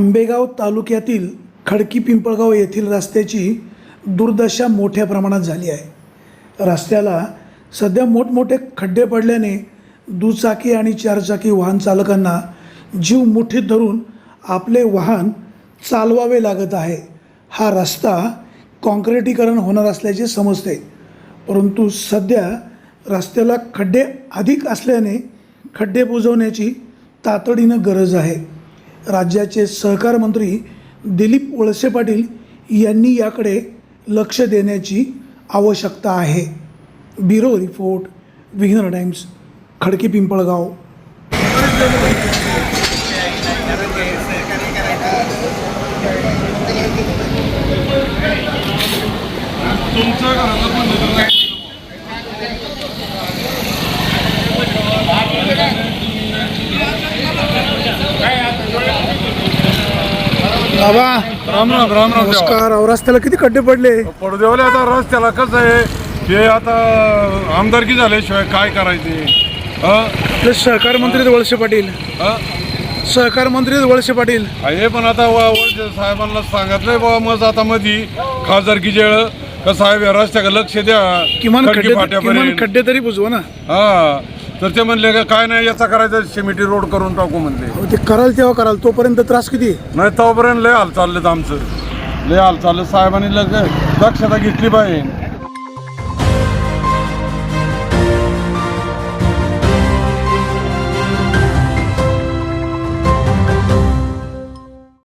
आंबेगाव तालुक्यातील खडकी पिंपळगाव येथील रस्त्याची दुर्दशा मोठ्या प्रमाणात झाली आहे. रस्त्याला सध्या मोठमोठे खड्डे पडल्याने दुचाकी आणि चारचाकी वाहन चालकांना जीव मुठीत धरून आपले वाहन चालवावे लागत आहे. हा रस्ता काँक्रिटीकरण होणार असल्याचे समजते. परंतु सध्या रस्त्याला खड्डे अधिक असल्याने खड्डे बुजवण्याची तातडीनं गरज आहे. राज्याचे सहकार मंत्री दिलीप वळसे पाटील यांनी याकडे लक्ष देण्याची आवश्यकता आहे. Bureau report Vighnar Times Khadki Pimpalgaon. तुमचं घराचं म्हणलं तर नाही बाबा. राम राम राम राम. नमस्कार. अहो, रस्त्याला किती खड्डे पडले? पडू देवले आता रस्त्याला कसं आहे? हे आता आमदारकी झाल्याशिवाय काय करायचे? हं? आपले सहकार मंत्री वळसे पाटील. हं? सहकार मंत्री वळसे पाटील. हे पण आता व- साहेबांना सांगितलंय बाबा मग आता मधी खासदारकीच्या वेळ का साहेब या रस्त्याकडे लक्ष द्या. किमान खड्डे किमान फाट्यापर्यंत खड्डे तरी बुजवा ना. हा. तर ते म्हणले का काय नाही याचा करायचं सिमेंटी रोड करून टाकू म्हणले. अहो, ते कराल तेव्हा कराल तोपर्यंत त्रास किती नाही तोपर्यंत लय हाल चाललेत आमचं. लय हाल चाललं साहेबांनी लग दक्षता घेतली पाहिजे.